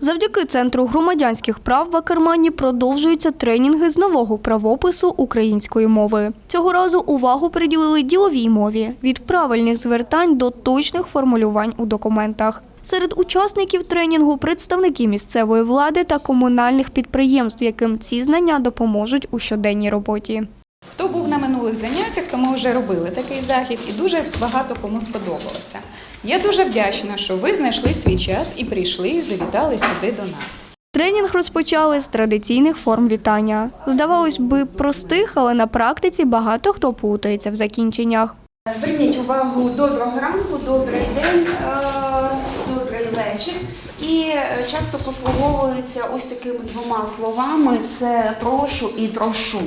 Завдяки Центру громадянських прав в Акермані продовжуються тренінги з нового правопису української мови. Цього разу увагу приділили діловій мові від правильних звертань до точних формулювань у документах. Серед учасників тренінгу представники місцевої влади та комунальних підприємств, яким ці знання допоможуть у щоденній роботі. Хто був на минулих заняттях, то ми вже робили такий захід і дуже багато кому сподобалося. Я дуже вдячна, що ви знайшли свій час і прийшли і завітали сюди до нас. Тренінг розпочали з традиційних форм вітання. Здавалось би, простих, але на практиці багато хто плутається в закінченнях. Зверніть увагу доброго ранку, добрий день, е, добрий вечір. І е, часто послуговуються ось такими двома словами: це прошу і прошу.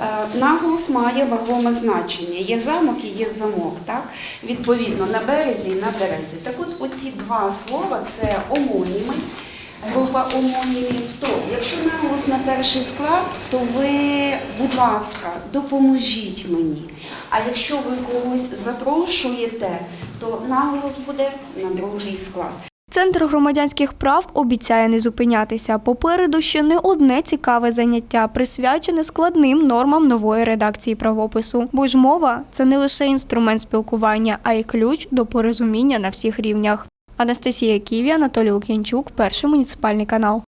Е, Наголос має вагоме значення. Є замок і є замок. Так? Відповідно, на березі і на березі. Так от оці два слова це омоніми. Група омонімів. То, якщо наголос на перший склад, то ви, будь ласка, допоможіть мені. А якщо ви когось запрошуєте, то наголос буде на другий склад. Центр громадянських прав обіцяє не зупинятися. Попереду ще не одне цікаве заняття, присвячене складним нормам нової редакції правопису. Бо ж мова це не лише інструмент спілкування, а й ключ до порозуміння на всіх рівнях. Анастасія Ківі, Анатолій Лук'янчук, перший муніципальний канал.